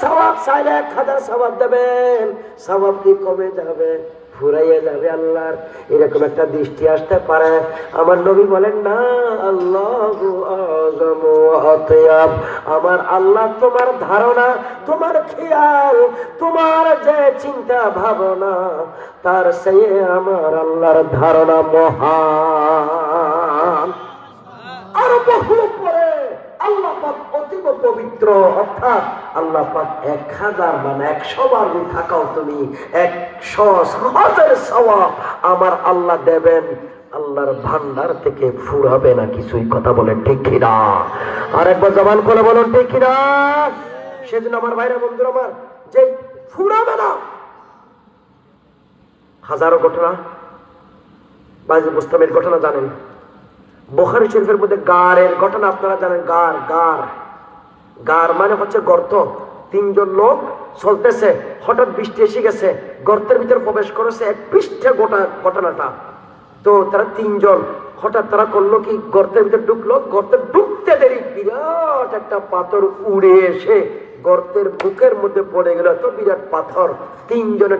সবাব চাইলে এক হাজার সবাব দেবেন। সবাব কি কমে যাবে? যাবে আল্লাহর। এরকম একটা দৃষ্টি আসতে পারে। আমার বলেন, না আমার তোমার ধারণা, তোমার খেয়াল, তোমার যে চিন্তা ভাবনা, তার সে আমার আল্লাহর ধারণা মহান পবিত্র, অর্থাৎ আল্লাহ পাক এক হাজার মানে একশো বার থাকাও তুমি, একশো হাজার সওয়াব আমার আল্লাহ দেবেন, আল্লাহর ভান্ডার থেকে ফুরাবে না কিছুই, কথা বলে ঠিক আর একবার জবান করে বলুন ঠিক সেজন্য আমার ভাইরা বন্ধু আমার যে ফুরাবে না, হাজারো ঘটনা বাজি মুস্তামের ঘটনা জানেন। বোখারি শরীফের মধ্যে গারের ঘটনা আপনারা জানেন, গার গার। গার মানে হচ্ছে গর্ত। তিনজন লোক চলতেছে, হঠাৎ বৃষ্টি এসে গেছে, গর্তের ভিতরে প্রবেশ করেছে এক পৃষ্ঠে গোটা ঘটনাটা। তো তারা তিনজন, হঠাৎ তারা করল কি? গর্তের ভিতরে ঢুকলো, গর্তে ঢুকতে দেরি, বিরাট একটা পাথর উড়ে এসে গর্তের বুকের মধ্যে পড়ে গেল তো বিরাট পাথর। তিনজনে